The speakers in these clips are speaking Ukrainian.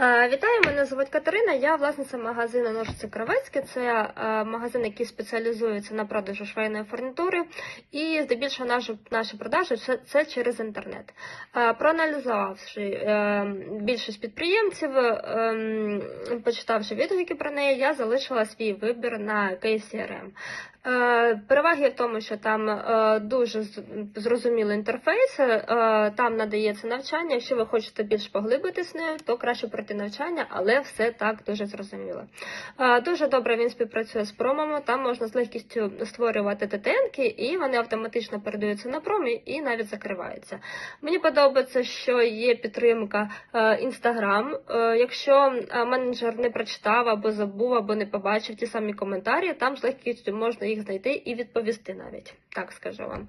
Вітаю, мене звуть Катерина. Я власниця магазину Ножиці Кравецьке. Це е, магазин, який спеціалізується на продажу швейної фурнітури. І здебільшого наші, наші продажі це, через інтернет. Е, Проаналізувавши е, більшість підприємців, е, почитавши відгуки про неї, я залишила свій вибір на KCRM. Е, Переваги в тому, що там е, дуже зрозумілий інтерфейс, е, там надається навчання. Якщо ви хочете більш поглибитись в нею, то краще пройти навчання, але все так дуже зрозуміло. Дуже добре він співпрацює з промами. Там можна з легкістю створювати ТТНки, і вони автоматично передаються на промі і навіть закриваються. Мені подобається, що є підтримка інстаграм. Якщо менеджер не прочитав або забув, або не побачив ті самі коментарі, там з легкістю можна їх знайти і відповісти навіть. Так скажу вам.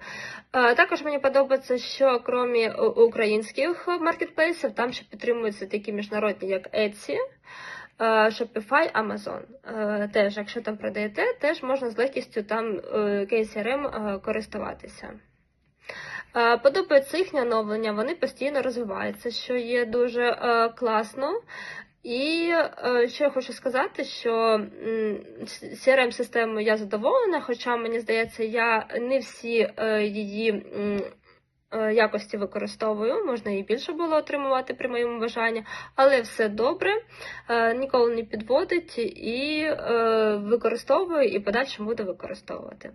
Е, Також мені подобається, що крім е, українських маркетплейсів, там ще підтримуються такі міжнародні, як Etsy. е, Shopify, Amazon. Теж, якщо там продаєте, теж можна з легкістю там KCRM користуватися. Подобається їхнє оновлення, вони постійно розвиваються, що є дуже класно. І е, що я хочу сказати, що crm системою я задоволена, хоча мені здається, я не всі е, її е, якості використовую, можна і більше було отримувати при моєму бажанні, але все добре, ніколи не підводить і використовую і подальшим буду використовувати.